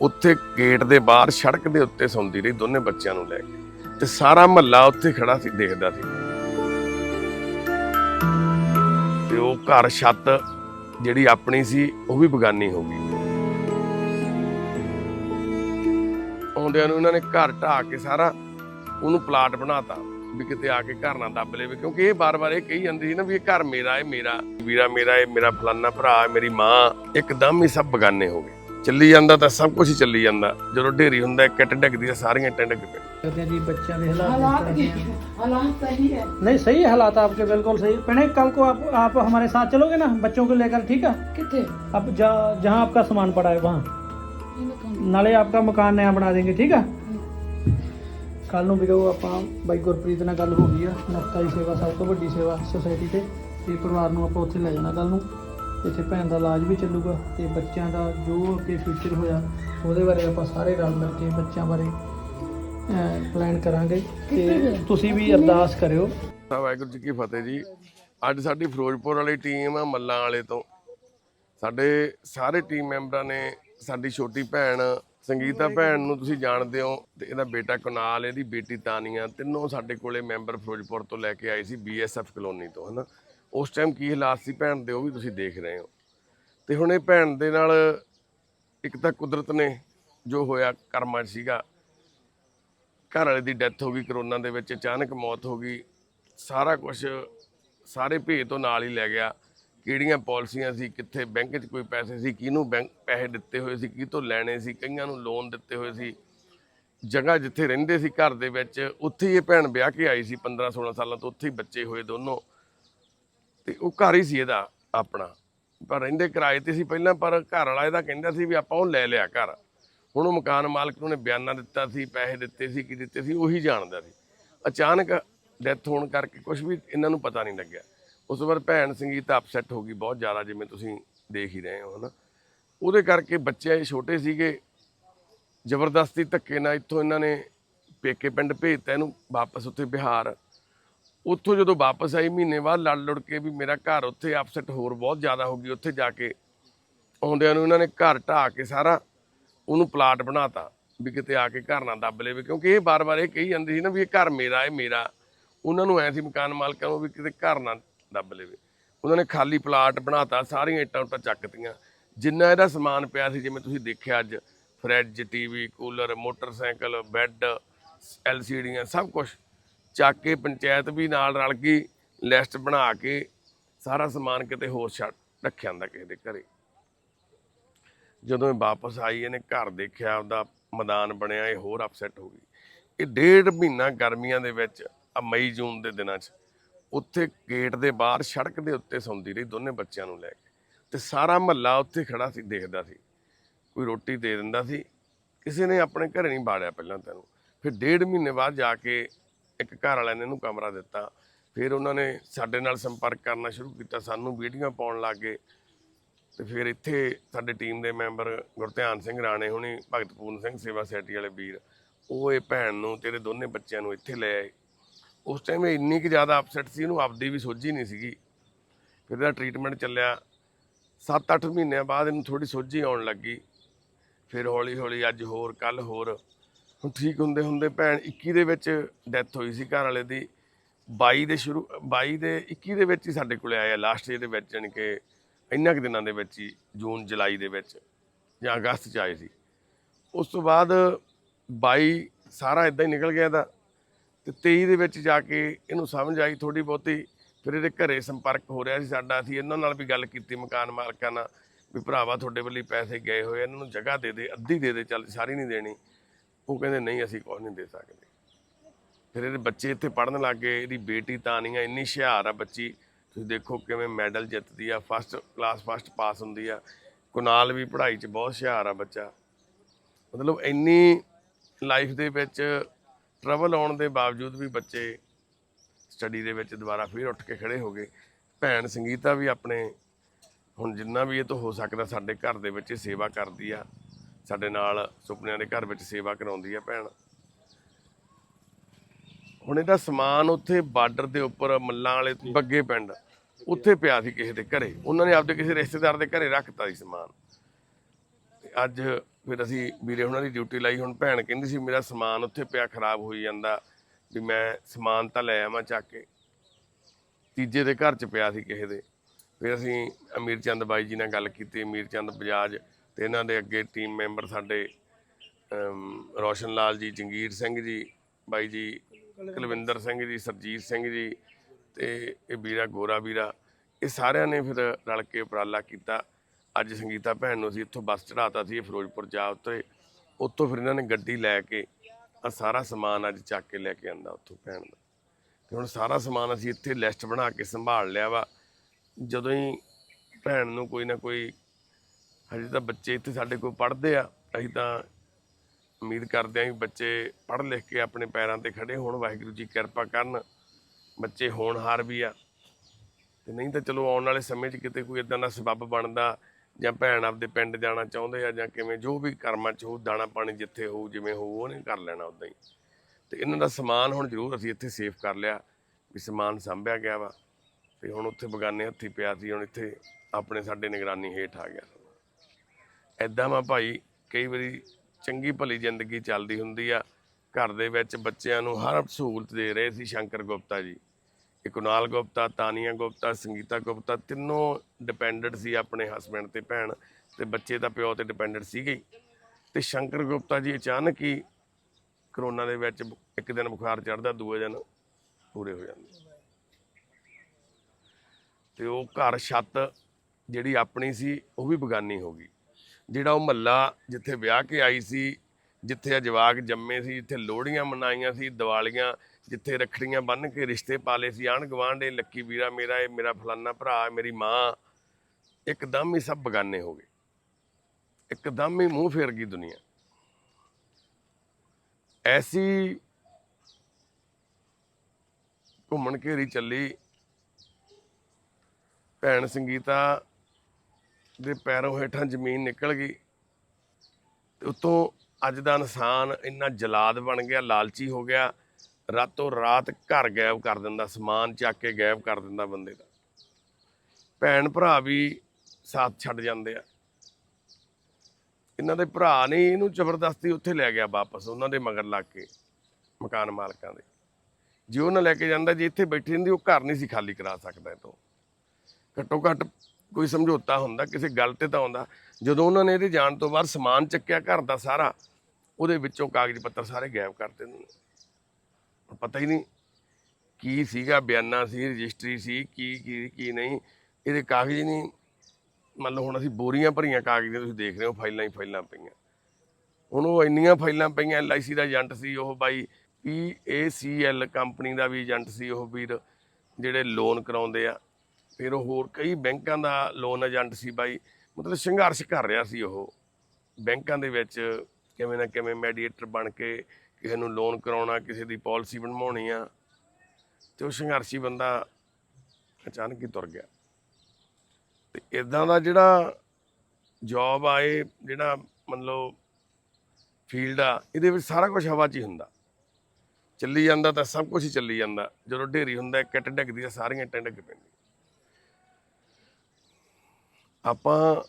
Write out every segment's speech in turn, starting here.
ਉੱਥੇ ਗੇਟ ਦੇ ਬਾਹਰ ਸੜਕ ਦੇ ਉੱਤੇ ਸੌਂਦੀ ਰਹੀ ਦੋਨੇ ਬੱਚਿਆਂ ਨੂੰ ਲੈ ਕੇ। ਤੇ ਸਾਰਾ ਮਹੱਲਾ ਉੱਥੇ ਖੜਾ ਸੀ, ਦੇਖਦਾ ਸੀ। ਤੇ ਉਹ ਘਰ ਛੱਤ ਜਿਹੜੀ ਆਪਣੀ ਸੀ, ਉਹ ਵੀ ਬਗਾਨੀ ਹੋ ਗਈ। ਆਉਂਦਿਆਂ ਨੂੰ ਇਹਨਾਂ ਨੇ ਘਰ ਢਾਹ ਕੇ ਸਾਰਾ ਉਹਨੂੰ ਪਲਾਟ ਬਣਾਤਾ ਵੀ ਕਿਤੇ ਆ ਕੇ ਘਰ ਨਾ ਦੱਬ ਲਵੇ, ਕਿਉਂਕਿ ਇਹ ਬਾਰ-ਬਾਰ ਇਹ ਕਹੀ ਜਾਂਦੀ ਸੀ ਨਾ ਵੀ ਇਹ ਘਰ ਮੇਰਾ ਹੈ ਮੇਰਾ, ਵੀਰਾ ਮੇਰਾ ਹੈ ਮੇਰਾ ਫਲਾਨਾ ਭਰਾ ਮੇਰੀ ਮਾਂ, ਇੱਕਦਮ ਹੀ ਸਭ ਬਗਾਨੇ ਹੋ ਗਏ। ਚੱਲੀ ਜਾਂਦਾ ਤਾਂ ਸਭ ਕੁਝ ਹੀ ਚੱਲੀ ਜਾਂਦਾ ਜਦੋਂ ਢੇਰੀ ਹੁੰਦਾ ਇੱਕ ਇੱਟ ਡਿੱਗਦੀ ਤਾਂ ਸਾਰੀਆਂ ਇੱਟਾਂ ਡਿੱਗ ਪੈਂਦੀਆਂ कहते हैं जी बच्चों के हालात हालात इस की तरह के हैं। हालात सही है नहीं सही है हालात आपके बिल्कुल सही पहले कल को आप आप हमारे साथ चलोगे ना बच्चों को लेकर ठीक है कितने अब जा, जहाँ आपका सामान पड़ा है वहाँ नाले आपका मकान नया बना देंगे ठीक है ਕੱਲ ਨੂੰ ਵੀਰੋ ਆਪਾਂ ਬਾਈ ਗੁਰਪ੍ਰੀਤ ਨਾਲ ਗੱਲ ਹੋ ਗਈ ਆ ਨਫਤਾਈ ਸੇਵਾ ਸਭ ਤੋਂ ਵੱਡੀ ਸੇਵਾ ਸੁਸਾਇਟੀ ਤੇ ਤੇ ਪਰਿਵਾਰ ਨੂੰ ਆਪਾਂ ਉੱਥੇ ਲੈ ਜਾਣਾ ਕੱਲ ਨੂੰ ਇੱਥੇ ਭੈਣ ਦਾ ਇਲਾਜ ਵੀ ਚੱਲੂਗਾ ਤੇ ਬੱਚਿਆਂ ਦਾ ਜੋ ਅੱਗੇ ਫਿਊਚਰ ਹੋਇਆ ਉਹਦੇ ਬਾਰੇ ਆਪਾਂ ਸਾਰੇ ਰਲ ਮਿਲ ਕੇ ਬੱਚਿਆਂ ਬਾਰੇ ਪਲਾਨ ਕਰਾਂਗੇ ਤੇ ਤੁਸੀਂ ਵੀ ਅਰਦਾਸ ਕਰਿਓ। ਵਾਹਿਗੁਰੂ ਜੀ ਕੀ ਫਤਿਹ ਜੀ। ਅੱਜ ਸਾਡੀ ਫਿਰੋਜ਼ਪੁਰ ਵਾਲੀ ਟੀਮ ਆ ਮੱਲਾਂ ਵਾਲੇ ਤੋਂ। ਸਾਡੇ ਸਾਰੇ ਟੀਮ ਮੈਂਬਰਾਂ ਨੇ ਸਾਡੀ ਛੋਟੀ ਭੈਣ ਸੰਗੀਤਾ ਭੈਣ ਨੂੰ ਤੁਸੀਂ ਜਾਣਦੇ ਹੋ ਤੇ ਇਹਦਾ ਬੇਟਾ ਕੁਨਾਲ ਇਹਦੀ ਬੇਟੀ ਤਾਨੀਆ ਤਿੰਨੋਂ ਸਾਡੇ ਕੋਲੇ ਮੈਂਬਰ ਫਿਰੋਜ਼ਪੁਰ ਤੋਂ ਲੈ ਕੇ ਆਏ ਸੀ ਬੀਐਸਐਫ ਕਲੋਨੀ ਤੋਂ ਹਨਾ? ਉਸ ਟਾਈਮ ਕੀ ਹਾਲਾਤ ਸੀ ਭੈਣ ਦੇ, ਉਹ ਵੀ ਤੁਸੀਂ ਦੇਖ ਰਹੇ ਹੋ। ਤੇ ਹੁਣ ਇਹ ਭੈਣ ਦੇ ਨਾਲ ਇੱਕ ਤਾਂ ਕੁਦਰਤ ਨੇ ਜੋ ਹੋਇਆ ਕਰਮਾਂ 'ਚ ਸੀਗਾ। ਘਰ ਵਾਲੇ ਦੀ ਡੈਥ ਹੋ ਗਈ, ਕਰੋਨਾ ਦੇ ਵਿੱਚ ਅਚਾਨਕ ਮੌਤ ਹੋ ਗਈ। ਸਾਰਾ ਕੁਝ ਸਾਰੇ ਭੇਜ ਤੋਂ ਨਾਲ ਹੀ ਲੈ ਗਿਆ। ਕਿਹੜੀਆਂ ਪਾਲਿਸੀਆਂ ਸੀ, ਕਿੱਥੇ ਬੈਂਕ 'ਚ ਕੋਈ ਪੈਸੇ ਸੀ, ਕਿਹਨੂੰ ਬੈਂਕ ਪੈਸੇ ਦਿੱਤੇ ਹੋਏ ਸੀ ਕਿਹ ਤੋਂ ਲੈਣੇ ਸੀ, ਕਈਆਂ ਨੂੰ ਲੋਨ ਦਿੱਤੇ ਹੋਏ ਸੀ। ਜਗ੍ਹਾ ਜਿੱਥੇ ਰਹਿੰਦੇ ਸੀ ਘਰ ਦੇ ਵਿੱਚ, ਉੱਥੇ ਹੀ ਇਹ ਭੈਣ ਵਿਆਹ ਕੇ ਆਈ ਸੀ 15 16 ਸਾਲਾਂ ਤੋਂ, ਉੱਥੇ ਹੀ ਬੱਚੇ ਹੋਏ ਦੋਨੋਂ। ਤੇ ਉਹ ਘਰ ਹੀ ਸੀ ਇਹਦਾ ਆਪਣਾ। ਪਰ ਰਹਿੰਦੇ ਕਿਰਾਏ ਤੇ ਸੀ ਪਹਿਲਾਂ, ਪਰ ਘਰ ਵਾਲਾ ਇਹਦਾ ਕਹਿੰਦਾ ਸੀ ਵੀ ਆਪਾਂ ਉਹ ਲੈ ਲਿਆ ਘਰ। ਹੁਣ ਉਹ ਮਕਾਨ ਮਾਲਕ ਨੂੰ ਨੇ ਬਿਆਨਾ ਦਿੱਤਾ ਸੀ, ਪੈਸੇ ਦਿੱਤੇ ਸੀ, ਕੀ ਦਿੱਤੇ ਸੀ, ਉਹੀ ਜਾਣਦਾ ਸੀ। ਅਚਾਨਕ ਡੈਥ ਹੋਣ ਕਰਕੇ ਕੁਝ ਵੀ ਇਹਨਾਂ ਨੂੰ ਪਤਾ ਨਹੀਂ ਲੱਗਿਆ। ਉਸ ਤੋਂ ਬਾਅਦ ਭੈਣ ਸੰਗੀਤ ਅਪਸੈਟ ਹੋ ਗਈ ਬਹੁਤ ਜ਼ਿਆਦਾ, ਜਿਵੇਂ ਤੁਸੀਂ ਦੇਖ ਹੀ ਰਹੇ ਹੋ, ਹਨਾ। ਉਹਦੇ ਕਰਕੇ ਬੱਚੇ ਛੋਟੇ ਸੀਗੇ। ਜ਼ਬਰਦਸਤੀ ਧੱਕੇ ਨਾਲ ਇੱਥੋਂ ਇਹਨਾਂ ਨੇ ਪੇਕੇ ਪਿੰਡ ਭੇਜਤਾ ਇਹਨੂੰ, ਵਾਪਸ ਉੱਥੇ ਬਿਹਾਰ। ਉੱਥੋਂ ਜਦੋਂ ਵਾਪਸ ਆਈ, ਮਹੀਨੇ ਬਾਅਦ ਲੜ ਲੜ ਕੇ ਵੀ ਮੇਰਾ ਘਰ ਉੱਥੇ ਅਪਸੈਟ ਹੋਰ ਬਹੁਤ ਜ਼ਿਆਦਾ ਹੋ ਗਈ, ਉੱਥੇ ਜਾ ਕੇ ਆਉਂਦਿਆਂ ਨੂੰ ਇਹਨਾਂ ਨੇ ਘਰ ਢਾਹ ਕੇ ਸਾਰਾ ਉਹਨੂੰ ਪਲਾਟ ਬਣਾਤਾ ਵੀ ਕਿਤੇ ਆ ਕੇ ਘਰ ਨਾ ਦੱਬ ਲਵੇ, ਕਿਉਂਕਿ ਇਹ ਬਾਰ-ਬਾਰ ਇਹ ਕਹੀ ਜਾਂਦੀ ਸੀ ਨਾ ਵੀ ਇਹ ਘਰ ਮੇਰਾ ਹੈ, ਮੇਰਾ। ਉਹਨਾਂ ਨੂੰ ਐ ਸੀ ਮਕਾਨ ਮਾਲਕਾਂ ਨੂੰ ਵੀ ਕਿਤੇ ਘਰ ਨਾ ਦੱਬ ਲਵੇ। ਉਹਨਾਂ ਨੇ ਖਾਲੀ ਪਲਾਟ ਬਣਾਤਾ, ਸਾਰੀਆਂ ਇੱਟਾਂ ਉੱਟਾਂ ਚੱਕਤੀਆਂ ਜਿੰਨਾ ਇਹਦਾ ਸਮਾਨ ਪਿਆ ਸੀ, ਜਿਵੇਂ ਤੁਸੀਂ ਦੇਖਿਆ ਅੱਜ fridge TV cooler motorcycle bed ਐਲਸੀਡੀਆਂ ਸਭ ਕੁਝ ਚੱਕ ਕੇ ਪੰਚਾਇਤ ਵੀ ਨਾਲ ਰਲ ਕੇ ਲਿਸਟ ਬਣਾ ਕੇ ਸਾਰਾ ਸਮਾਨ ਕਿਤੇ ਹੋਰ ਛੱਡ ਰੱਖਿਆ ਹੁੰਦਾ ਕਿਸੇ ਦੇ ਘਰੇ। ਜਦੋਂ ਇਹ ਵਾਪਸ ਆਈ, ਇਹਨੇ ਘਰ ਦੇਖਿਆ ਆਪਦਾ ਮੈਦਾਨ ਬਣਿਆ, ਇਹ ਹੋਰ ਅਪਸੈਟ ਹੋ ਗਈ। ਇਹ ਡੇਢ ਮਹੀਨਾ ਗਰਮੀਆਂ ਦੇ ਵਿੱਚ ਮਈ, ਜੂਨ ਦੇ ਦਿਨਾਂ 'ਚ, ਉੱਥੇ ਗੇਟ ਦੇ ਬਾਹਰ, ਸੜਕ ਦੇ ਉੱਤੇ ਸੌਂਦੀ ਰਹੀ ਦੋਨੇ ਬੱਚਿਆਂ ਨੂੰ ਲੈ ਕੇ। ਤੇ ਸਾਰਾ ਮਹੱਲਾ ਉੱਥੇ ਖੜਾ ਸੀ, ਦੇਖਦਾ ਸੀ। ਕੋਈ ਰੋਟੀ ਦੇ ਦਿੰਦਾ ਸੀ, ਕਿਸੇ ਨੇ ਆਪਣੇ ਘਰੇ ਨਹੀਂ ਬਾੜਿਆ ਪਹਿਲਾਂ ਤੈਨੂੰ। ਫਿਰ ਡੇਢ ਮਹੀਨੇ ਬਾਅਦ ਜਾ ਕੇ ਇੱਕ ਘਰ ਵਾਲਿਆਂ ਨੇ ਇਹਨੂੰ ਕਮਰਾ ਦਿੱਤਾ। ਫਿਰ ਉਹਨਾਂ ਨੇ ਸਾਡੇ ਨਾਲ ਸੰਪਰਕ ਕਰਨਾ ਸ਼ੁਰੂ ਕੀਤਾ। ਸਾਨੂੰ ਵੀਡੀਓ ਪਾਉਣ ਲੱਗ ਗਏ। ਤੇ ਫਿਰ ਇੱਥੇ ਸਾਡੇ ਟੀਮ ਦੇ ਮੈਂਬਰ ਗੁਰਧਿਆਨ ਸਿੰਘ ਰਾਣੇ ਹੁਣੀ ਭਗਤਪੂਰਨ ਸਿੰਘ, ਸੇਵਾ ਸੋਸਾਇਟੀ ਵਾਲੇ ਵੀਰ, ਉਹ ਇਹ ਭੈਣ ਨੂੰ ਤੇਰੇ ਦੋਨੇ ਬੱਚਿਆਂ ਨੂੰ ਇੱਥੇ ਲੈ ਆਏ। ਉਸ ਟਾਈਮ ਇਹ ਇੰਨੀ ਕਿ ਜ਼ਿਆਦਾ ਅਪਸੈਟ ਸੀ, ਇਹਨੂੰ ਆਪਦੀ ਵੀ ਸੋਝੀ ਨਹੀਂ ਸੀਗੀ। ਫਿਰ ਇਹਦਾ ਟ੍ਰੀਟਮੈਂਟ ਚੱਲਿਆ। 7-8 ਮਹੀਨਿਆਂ ਬਾਅਦ ਇਹਨੂੰ ਥੋੜੀ ਸੋਝੀ ਆਉਣ ਲੱਗੀ। ਫਿਰ ਹੌਲੀ ਹੌਲੀ ਅੱਜ ਹੋਰ ਕੱਲ ਹੋਰ ਹੁਣ ਠੀਕ ਹੁੰਦੇ ਹੁੰਦੇ ਭੈਣ 21 ਦੇ ਵਿੱਚ ਡੈਥ ਹੋਈ ਸੀ ਘਰ ਵਾਲੇ ਦੀ। 22 ਦੇ ਸ਼ੁਰੂ 22 ਦੇ 21 ਦੇ ਵਿੱਚ ਹੀ ਸਾਡੇ ਕੋਲੇ ਆਇਆ ਲਾਸਟ ਡੇ ਦੇ ਵਿੱਚ, ਜਾਣੀ ਕਿ ਇੰਨਾ ਕੁ ਦਿਨਾਂ ਦੇ ਵਿੱਚ ਹੀ, ਜੂਨ, ਜੁਲਾਈ ਦੇ ਵਿੱਚ ਜਾਂ ਅਗਸਤ ਚ ਆਏ ਸੀ। ਉਸ ਤੋਂ ਬਾਅਦ 22 ਸਾਰਾ ਇਦਾਂ ਹੀ ਨਿਕਲ ਗਿਆ ਦਾ ਤੇ 23 ਦੇ ਵਿੱਚ ਜਾ ਕੇ ਇਹਨੂੰ ਸਮਝ ਆਈ ਥੋੜੀ ਬਹੁਤੀ, ਫਿਰ ਇਹਦੇ ਘਰੇ ਸੰਪਰਕ ਹੋ ਰਿਹਾ ਸੀ ਸਾਡਾ। ਅਸੀਂ ਇਹਨਾਂ ਨਾਲ ਵੀ ਗੱਲ ਕੀਤੀ, ਮਕਾਨ ਮਾਲਕਾਂ ਨਾਲ, ਵੀ ਭਰਾਵਾ ਤੁਹਾਡੇ ਵੱਲੀ ਪੈਸੇ ਗਏ ਹੋਏ ਇਹਨਾਂ ਨੂੰ ਜਗ੍ਹਾ ਦੇ ਦੇ, ਅੱਧੀ ਦੇ ਦੇ, ਚੱਲ ਸਾਰੀ ਨਹੀਂ ਦੇਣੀ। ਉਹ ਕਹਿੰਦੇ, ਨਹੀਂ, ਅਸੀਂ ਕੁਝ ਨਹੀਂ ਦੇ ਸਕਦੇ। ਫਿਰ ਇਹਦੇ ਬੱਚੇ ਇੱਥੇ ਪੜਨ ਲੱਗ ਗਏ, ਇਹਦੀ ਬੇਟੀ ਤਾਨੀਆ ਇੰਨੀ ਹੁਸ਼ਿਆਰ ਆ ਬੱਚੀ। ਤੁਸੀਂ ਦੇਖੋ ਕਿਵੇਂ ਮੈਡਲ ਜਿੱਤਦੀ ਆ ਫਸਟ ਕਲਾਸ ਫਸਟ ਪਾਸ ਹੁੰਦੀ ਆ। ਕੁਨਾਲ ਵੀ ਪੜ੍ਹਾਈ 'ਚ ਬਹੁਤ ਹੁਸ਼ਿਆਰ ਆ ਬੱਚਾ। ਮਤਲਬ ਇੰਨੀ ਲਾਈਫ ਦੇ ਵਿੱਚ ਟਰਬਲ ਆਉਣ ਦੇ ਬਾਵਜੂਦ ਵੀ ਬੱਚੇ ਸਟੱਡੀ ਦੇ ਵਿੱਚ ਦੁਬਾਰਾ ਫਿਰ ਉੱਠ ਕੇ ਖੜੇ ਹੋ ਗਏ। ਭੈਣ ਸੰਗੀਤਾ ਵੀ ਆਪਣੇ, ਹੁਣ ਜਿੰਨਾ ਵੀ ਇਹ ਤੋਂ ਹੋ ਸਕਦਾ ਸਾਡੇ ਘਰ ਦੇ ਵਿੱਚ ਇਹ ਸੇਵਾ ਕਰਦੀ ਆ। ਸਾਡੇ ਨਾਲ ਸੁਪਨਿਆਂ ਦੇ ਘਰ ਵਿੱਚ ਸੇਵਾ ਕਰਾਉਂਦੀ ਹੈ ਭੈਣ। ਹੁਣ ਇਹਦਾ ਸਮਾਨ ਉੱਥੇ ਬਾਰਡਰ ਦੇ ਉੱਪਰ ਮੱਲਾਂ ਵਾਲੇ ਬੱਗੇ ਪਿੰਡ, ਉੱਥੇ ਪਿਆ ਸੀ ਕਿਸੇ ਦੇ ਘਰੇ। ਉਹਨਾਂ ਨੇ ਆਪਦੇ ਕਿਸੇ ਰਿਸ਼ਤੇਦਾਰ ਦੇ ਘਰੇ ਰੱਖਤਾ ਸੀ ਸਮਾਨ। ਅੱਜ ਫਿਰ ਅਸੀਂ ਵੀਰੇ ਉਹਨਾਂ ਦੀ ਡਿਊਟੀ ਲਾਈ। ਹੁਣ ਭੈਣ ਕਹਿੰਦੀ ਸੀ, ਮੇਰਾ ਸਮਾਨ ਉੱਥੇ ਪਿਆ, ਖਰਾਬ ਹੋਈ ਜਾਂਦਾ। ਵੀ ਮੈਂ ਸਮਾਨ ਤਾਂ ਲੈ ਆਵਾਂ ਚੱਕ ਕੇ। ਤੀਜੇ ਦੇ ਘਰ ਚ ਪਿਆ ਸੀ ਕਿਸੇ ਦੇ। ਫਿਰ ਅਸੀਂ ਅਮੀਰ ਚੰਦ ਬਾਈ ਜੀ ਨਾਲ ਗੱਲ ਕੀਤੀ, ਅਮੀਰ ਚੰਦ ਬਜਾਜ ਤੇ ਇਹਨਾਂ ਦੇ ਅੱਗੇ ਟੀਮ ਮੈਂਬਰ ਸਾਡੇ ਅਮ, ਰੋਸ਼ਨ ਲਾਲ ਜੀ ਜੰਗੀਰ ਸਿੰਘ ਜੀ ਬਾਈ ਜੀ ਕੁਲਵਿੰਦਰ ਸਿੰਘ ਜੀ ਸਰਜੀਤ ਸਿੰਘ ਜੀ ਤੇ ਇਹ ਵੀਰਾ ਗੋਰਾ ਵੀਰਾ ਇਹ ਸਾਰਿਆਂ ਨੇ ਫਿਰ ਰਲ ਕੇ ਉਪਰਾਲਾ ਕੀਤਾ। ਅੱਜ ਸੰਗੀਤਾ ਭੈਣ ਨੂੰ ਅਸੀਂ ਇੱਥੋਂ ਬੱਸ ਚੜਾਤਾ ਸੀ ਇਹ ਫਿਰੋਜ਼ਪੁਰ ਜਾ ਉਤਰੇ। ਉੱਥੋਂ ਫਿਰ ਇਹਨਾਂ ਨੇ ਗੱਡੀ ਲੈ ਕੇ ਆ ਸਾਰਾ ਸਮਾਨ ਅੱਜ ਚੱਕ ਕੇ ਲੈ ਕੇ ਆਂਦਾ ਉੱਥੋਂ ਭੈਣ ਦਾ। ਤੇ ਹੁਣ ਸਾਰਾ ਸਮਾਨ ਅਸੀਂ ਇੱਥੇ ਲਿਸਟ ਬਣਾ ਕੇ ਸੰਭਾਲ ਲਿਆ ਵਾ। ਜਦੋਂ ਹੀ ਭੈਣ ਨੂੰ ਕੋਈ ਨਾ ਕੋਈ ਹਜੇ ਤਾਂ ਬੱਚੇ ਇੱਥੇ ਸਾਡੇ ਕੋਲ ਪੜ੍ਹਦੇ ਆ। ਅਸੀਂ ਤਾਂ ਉਮੀਦ ਕਰਦੇ ਹਾਂ ਕਿ ਬੱਚੇ ਪੜ੍ਹ ਲਿਖ ਕੇ ਆਪਣੇ ਪੈਰਾਂ ਤੇ ਖੜੇ ਹੋਣ, ਵਾਹਿਗੁਰੂ ਜੀ ਕਿਰਪਾ ਕਰਨ, ਬੱਚੇ ਹੋਣਹਾਰ ਵੀ ਆ। ਤੇ ਨਹੀਂ ਤਾਂ ਚਲੋ ਆਉਣ ਵਾਲੇ ਸਮੇਂ 'ਚ ਕਿਤੇ ਕੋਈ ਇਦਾਂ ਦਾ ਸਬੱਬ ਬਣਦਾ ਜਾਂ ਭੈਣ ਆਪਦੇ ਪਿੰਡ ਜਾਣਾ ਚਾਹੁੰਦੇ ਆ ਜਾਂ ਕਿਵੇਂ, ਜੋ ਵੀ ਕਰਮਾਂ 'ਚ ਹੋਊ, ਦਾਣਾ ਪਾਣੀ ਜਿੱਥੇ ਹੋਊ, ਜਿਵੇਂ ਹੋਊ ਉਹਨੇ ਕਰ ਲੈਣਾ ਉਦਾਂ ਹੀ। ਤੇ ਇਹਨਾਂ ਦਾ ਸਮਾਨ ਹੁਣ ਜ਼ਰੂਰ ਅਸੀਂ ਇੱਥੇ ਸੇਫ ਕਰ ਲਿਆ ਵੀ ਸਮਾਨ ਸੰਭਿਆ ਗਿਆ ਵਾ। ਤੇ ਹੁਣ ਉੱਥੇ ਬਗਾਨੇ ਹੱਥੀ ਪਿਆ ਸੀ, ਹੁਣ ਇੱਥੇ ਆਪਣੇ ਸਾਡੇ ਨਿਗਰਾਨੀ ਹੇਠ ਆ ਗਿਆ। ਐਦਾਂ ਵਾ ਭਾਈ ਕਈ ਵਾਰੀ ਚੰਗੀ ਭਲੀ ਜ਼ਿੰਦਗੀ ਚੱਲਦੀ ਹੁੰਦੀ ਆ। ਘਰ ਦੇ ਵਿੱਚ ਬੱਚਿਆਂ ਨੂੰ ਹਰ ਸਹੂਲਤ ਦੇ ਰਹੇ ਸੀ ਸ਼ੰਕਰ ਗੁਪਤਾ ਜੀ। ਇਹ ਕੁਨਾਲ ਗੁਪਤਾ, ਤਾਨੀਆ ਗੁਪਤਾ, ਸੰਗੀਤਾ ਗੁਪਤਾ, ਤਿੰਨੋਂ ਡਿਪੈਂਡੈਂਟ ਸੀ ਆਪਣੇ ਹਸਬੰਡ ਤੇ ਭੈਣ ਤੇ ਬੱਚੇ ਦਾ ਪਿਓ ਤੇ ਡਿਪੈਂਡੈਂਟ ਸੀਗੇ। ਹੀ। ਤੇ ਸ਼ੰਕਰ ਗੁਪਤਾ ਜੀ ਅਚਾਨਕ ਹੀ ਕਰੋਨਾ ਦੇ ਵਿੱਚ ਇੱਕ ਦਿਨ ਬੁਖਾਰ ਚੜਦਾ ਦੂਏ ਦਿਨ ਪੂਰੇ ਹੋ ਜਾਂਦੇ। ਤੇ ਉਹ ਘਰ ਛੱਤ ਜਿਹੜੀ ਆਪਣੀ ਸੀ, ਉਹ ਵੀ ਬਗਾਨੀ ਹੋ ਗਈ। ਜਿਹੜਾ ਉਹ ਮਹੱਲਾ ਜਿੱਥੇ ਵਿਆਹ ਕੇ ਆਈ ਸੀ, ਜਿੱਥੇ ਅਜਵਾਕ ਜੰਮੇ ਸੀ, ਜਿੱਥੇ ਲੋਹੜੀਆਂ ਮਨਾਈਆਂ ਸੀ, ਦੀਵਾਲੀਆਂ ਜਿੱਥੇ ਰੱਖੜੀਆਂ ਬੰਨ੍ਹ ਕੇ ਰਿਸ਼ਤੇ ਪਾਲੇ ਸੀ ਆਣ ਗਵਾਂਢੇ ਲੱਕੀ ਵੀਰਾ ਮੇਰਾ, ਇਹ ਮੇਰਾ ਫਲਾਨਾ ਭਰਾ, ਮੇਰੀ ਮਾਂ, ਇੱਕਦਮ ਹੀ ਸਭ ਬਗਾਨੇ ਹੋ ਗਏ। ਇੱਕਦਮ ਹੀ ਮੂੰਹ ਫੇਰ ਗਈ ਦੁਨੀਆ। ਐਸੀ ਘੁੰਮਣ ਘੇਰੀ ਚੱਲੀ, ਭੈਣ ਸੰਗੀਤਾ ਦੇ ਪੈਰੋਂ ਹੇਠਾਂ ਜ਼ਮੀਨ ਨਿਕਲ ਗਈ। ਤੇ ਉਤੋਂ ਅੱਜ ਦਾ ਇਨਸਾਨ ਇੰਨਾ ਜਲਾਦ ਬਣ ਗਿਆ, ਲਾਲਚੀ ਹੋ ਗਿਆ, ਰਾਤੋਂ ਰਾਤ ਘਰ ਗਾਇਬ ਕਰ ਦਿੰਦਾ, ਸਮਾਨ ਚੱਕ ਕੇ ਗਾਇਬ ਕਰ ਦਿੰਦਾ ਬੰਦੇ ਦਾ। ਭੈਣ ਭਰਾ ਵੀ ਸਾਥ ਛੱਡ ਜਾਂਦੇ ਆ। ਇਹਨਾਂ ਦੇ ਭਰਾ ਨੇ ਇਹਨੂੰ ਜ਼ਬਰਦਸਤੀ ਉੱਥੇ ਲੈ ਗਿਆ ਵਾਪਸ, ਉਹਨਾਂ ਦੇ ਮਗਰ ਲੱਗ ਕੇ, ਮਕਾਨ ਮਾਲਕਾਂ ਦੇ। ਜੇ ਉਹ ਨਾ ਲੈ ਕੇ ਜਾਂਦਾ, ਜੇ ਇੱਥੇ ਬੈਠੀ ਰਹਿੰਦੀ, ਉਹ ਘਰ ਨਹੀਂ ਸੀ ਖਾਲੀ ਕਰਾ ਸਕਦਾ ਇਹ ਤੋਂ ਘੱਟੋ ਘੱਟ ਕੋਈ ਸਮਝੌਤਾ ਹੁੰਦਾ, ਕਿਸੇ ਗੱਲ ਤੇ ਤਾਂ ਆਉਂਦਾ। ਜਦੋਂ ਉਹਨਾਂ ਨੇ ਇਹਦੇ ਜਾਣ ਤੋਂ ਬਾਅਦ ਸਮਾਨ ਚੱਕਿਆ ਘਰ ਦਾ ਸਾਰਾ, ਉਹਦੇ ਵਿੱਚੋਂ ਕਾਗਜ਼ ਪੱਤਰ ਸਾਰੇ ਗਾਇਬ ਕਰ ਦਿੱਤੇ ਪਤਾ ਹੀ ਨਹੀਂ ਕੀ ਸੀਗਾ, ਬਿਆਨਾ ਸੀ, ਰਜਿਸਟਰੀ ਸੀ, ਕੀ ਕੀ ਕੀ ਨਹੀਂ। ਇਹਦੇ ਕਾਗਜ਼ ਨਹੀਂ। ਮੰਨ ਲਓ ਹੁਣ ਅਸੀਂ ਬੋਰੀਆਂ ਭਰੀਆਂ ਕਾਗਜ਼ ਦੀਆਂ ਤੁਸੀਂ ਦੇਖ ਰਹੇ ਹੋ ਫਾਈਲਾਂ ਹੀ ਫਾਈਲਾਂ ਪਈਆਂ। ਹੁਣ ਉਹ ਇੰਨੀਆਂ ਫਾਈਲਾਂ ਪਈਆਂ ਐਲਆਈਸੀ ਦਾ ਏਜੰਟ ਸੀ ਉਹ ਬਾਈ ਪੀਏਸੀਐਲ ਕੰਪਨੀ ਦਾ ਵੀ ਏਜੰਟ ਸੀ ਉਹ ਵੀਰ, ਜਿਹੜੇ ਲੋਨ ਕਰਾਉਂਦੇ ਆ। ਫਿਰ ਉਹ ਹੋਰ ਕਈ ਬੈਂਕਾਂ ਦਾ ਲੋਨ ਏਜੰਟ ਸੀ ਬਾਈ, ਮਤਲਬ ਸੰਘਰਸ਼ ਕਰ ਰਿਹਾ ਸੀ ਉਹ। ਬੈਂਕਾਂ ਦੇ ਵਿੱਚ ਕਿਵੇਂ ਨਾ ਕਿਵੇਂ ਮੈਡੀਏਟਰ ਬਣ ਕੇ ਕਿਸੇ ਨੂੰ ਲੋਨ ਕਰਾਉਣਾ, ਕਿਸੇ ਦੀ ਪਾਲਿਸੀ ਬਣਵਾਉਣੀ ਆ, ਤੇ ਉਹ ਸੰਘਰਸ਼ੀ ਬੰਦਾ ਅਚਾਨਕ ਹੀ ਤੁਰ ਗਿਆ। ਤੇ ਇਦਾਂ ਦਾ ਜਿਹੜਾ ਜੌਬ ਆ, ਇਹ ਜਿਹੜਾ ਮਤਲਬ ਫੀਲਡ ਆ, ਇਹਦੇ ਵਿੱਚ ਸਾਰਾ ਕੁਝ ਹਵਾ 'ਚ ਹੀ ਹੁੰਦਾ। ਚੱਲੀ ਜਾਂਦਾ ਤਾਂ ਸਭ ਕੁਝ ਹੀ ਚੱਲੀ ਜਾਂਦਾ। ਜਦੋਂ ਢੇਰੀ ਹੁੰਦਾ, ਇੱਕ ਇੱਟ ਡਿੱਗਦੀ ਆ ਸਾਰੀਆਂ ਇੱਟਾਂ ਡਿੱਗ ਪੈਂਦੀਆਂ। ਆਪਾਂ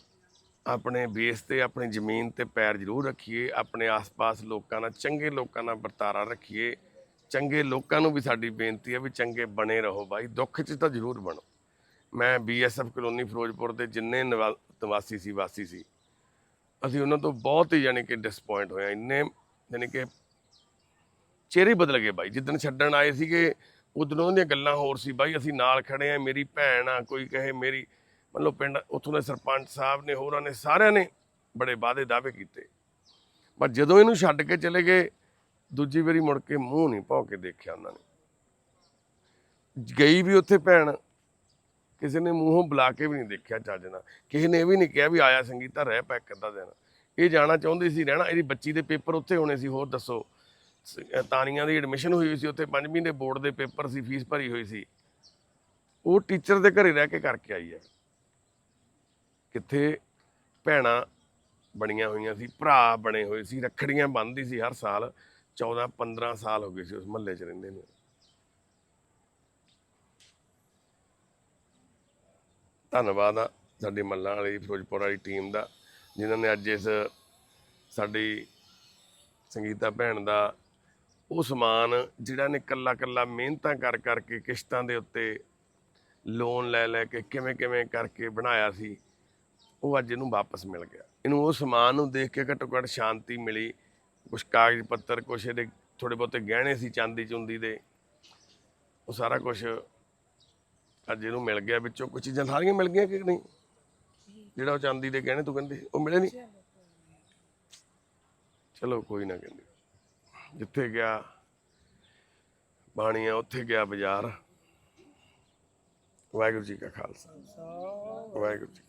ਆਪਣੇ ਬੇਸ ਤੇ, ਆਪਣੀ ਜ਼ਮੀਨ ਤੇ ਪੈਰ ਜ਼ਰੂਰ ਰੱਖੀਏ, ਆਪਣੇ ਆਸ-ਪਾਸ ਲੋਕਾਂ ਨਾਲ, ਚੰਗੇ ਲੋਕਾਂ ਨਾਲ ਵਰਤਾਰਾ ਰੱਖੀਏ। ਚੰਗੇ ਲੋਕਾਂ ਨੂੰ ਵੀ ਸਾਡੀ ਬੇਨਤੀ ਹੈ ਵੀ ਚੰਗੇ ਬਣੇ ਰਹੋ ਬਾਈ, ਦੁੱਖ 'ਚ ਤਾਂ ਜ਼ਰੂਰ ਬਣੋ। ਮੈਂ ਬੀਐਸਐਫ ਕਲੋਨੀ ਫਿਰੋਜ਼ਪੁਰ ਦੇ ਜਿੰਨੇ ਨਿਵਾ- ਨਿਵਾਸੀ ਸੀ, ਵਾਸੀ ਸੀ, ਅਸੀਂ ਉਹਨਾਂ ਤੋਂ ਬਹੁਤ ਹੀ ਯਾਨੀ ਕਿ ਡਿਸਪਾਇੰਟ ਹੋਏ ਹਾਂ। ਇੰਨੇ ਯਾਨੀ ਕਿ ਚਿਹਰੇ ਬਦਲ ਗਏ ਬਾਈ। ਜਿੱਦਣ ਛੱਡਣ ਆਏ ਸੀਗੇ, ਉਦੋਂ ਉਹਦੀਆਂ ਗੱਲਾਂ ਹੋਰ ਸੀ, ਬਾਈ ਅਸੀਂ ਨਾਲ ਖੜੇ ਆ ਮੇਰੀ ਭੈਣ ਆ, ਕੋਈ ਕਹੇ ਮੇਰੀ ਮਤਲਬ ਪਿੰਡ, ਉੱਥੋਂ ਦੇ ਸਰਪੰਚ ਸਾਹਿਬ ਨੇ, ਹੋਰਾਂ ਨੇ, ਸਾਰਿਆਂ ਨੇ ਬੜੇ ਵਾਅਦੇ ਦਾਅਵੇ ਕੀਤੇ। ਪਰ ਜਦੋਂ ਇਹਨੂੰ ਛੱਡ ਕੇ ਚਲੇ ਗਏ, ਦੂਜੀ ਵਾਰੀ ਮੁੜ ਕੇ ਮੂੰਹ ਨਹੀਂ ਭੌਂ ਕੇ ਦੇਖਿਆ ਉਹਨਾਂ ਨੇ। ਗਈ ਵੀ ਉੱਥੇ ਭੈਣ, ਕਿਸੇ ਨੇ ਮੂੰਹੋਂ ਬੁਲਾ ਕੇ ਵੀ ਨਹੀਂ ਦੇਖਿਆ ਚੱਜ ਨਾਲ। ਕਿਸੇ ਨੇ ਇਹ ਵੀ ਨਹੀਂ ਕਿਹਾ ਵੀ ਆਇਆ ਸੰਗੀਤਾ, ਰਹਿ ਪੈ ਇੱਕ ਅੱਧਾ ਦਿਨ। ਇਹ ਜਾਣਾ ਚਾਹੁੰਦੀ ਸੀ, ਰਹਿਣਾ, ਇਹਦੀ ਬੱਚੀ ਦੇ ਪੇਪਰ ਉੱਥੇ ਹੋਣੇ ਸੀ, ਹੋਰ ਦੱਸੋ। ਸ- ਤਾਨੀਆਂ ਦੀ ਐਡਮਿਸ਼ਨ ਹੋਈ ਸੀ ਉੱਥੇ, ਪੰਜਵੀਂ ਦੇ ਬੋਰਡ ਦੇ ਪੇਪਰ ਸੀ, ਫੀਸ ਭਰੀ ਹੋਈ ਸੀ। ਉਹ ਟੀਚਰ ਦੇ ਘਰੇ ਰਹਿ ਕੇ ਕਰਕੇ ਆਈ ਹੈ। ਕਿੱਥੇ ਭੈਣਾਂ ਬਣੀਆਂ ਹੋਈਆਂ ਸੀ, ਭਰਾ ਬਣੇ ਹੋਏ ਸੀ, ਰੱਖੜੀਆਂ ਬੰਨ੍ਹਦੀ ਸੀ ਹਰ ਸਾਲ 14 15 ਸਾਲ ਹੋ ਗਏ ਸੀ ਉਸ ਮਹੱਲੇ 'ਚ ਰਹਿੰਦੇ ਨੇ। ਧੰਨਵਾਦ ਆ ਸਾਡੀ ਮੱਲਾਂ ਵਾਲੀ, ਫਿਰੋਜ਼ਪੁਰ ਵਾਲੀ ਟੀਮ ਦਾ, ਜਿਨ੍ਹਾਂ ਨੇ ਅੱਜ ਇਸ ਸਾਡੀ ਸੰਗੀਤਾ ਭੈਣ ਦਾ ਉਹ ਸਮਾਨ, ਜਿਹੜਾ ਨੇ ਕੱਲਾ ਕੱਲਾ ਮਿਹਨਤਾਂ ਕਰ ਕਰਕੇ ਕਿਸ਼ਤਾਂ ਦੇ ਉੱਤੇ ਲੋਨ ਲੈ ਲੈ ਕੇ ਕਿਵੇਂ ਕਿਵੇਂ ਕਰਕੇ ਬਣਾਇਆ ਸੀ ਉਹ ਅੱਜ ਇਹਨੂੰ ਵਾਪਸ ਮਿਲ ਗਿਆ। ਇਹਨੂੰ ਉਹ ਸਮਾਨ ਨੂੰ ਦੇਖ ਕੇ ਘੱਟੋ ਘੱਟ ਸ਼ਾਂਤੀ ਮਿਲੀ। ਕੁਝ ਕਾਗਜ਼ ਪੱਤਰ ਕੁਛ ਇਹਦੇ ਥੋੜੇ ਬਹੁਤੇ ਗਹਿਣੇ ਸੀ ਚਾਂਦੀ ਚੁੰਦੀ ਦੇ। ਉਹ ਸਾਰਾ ਕੁਝ ਅੱਜ ਇਹਨੂੰ ਮਿਲ ਗਿਆ ਵਿੱਚੋਂ। ਕੁਝ ਚੀਜ਼ਾਂ ਸਾਰੀਆਂ ਮਿਲ ਗਈਆਂ ਕਿ ਨਹੀਂ? ਜਿਹੜਾ ਉਹ ਚਾਂਦੀ ਦੇ ਗਹਿਣੇ ਤੂੰ ਕਹਿੰਦੀ ਉਹ ਮਿਲੇ ਨਹੀਂ ਚਲੋ ਕੋਈ ਨਾ ਕਹਿੰਦੇ। ਜਿੱਥੇ ਗਿਆ ਬਾਣੀਆ ਉੱਥੇ ਗਿਆ ਬਾਜ਼ਾਰ। ਵਾਹਿਗੁਰੂ ਜੀ ਕਾ ਖਾਲਸਾ। ਵਾਹਿਗੁਰੂ ਜੀ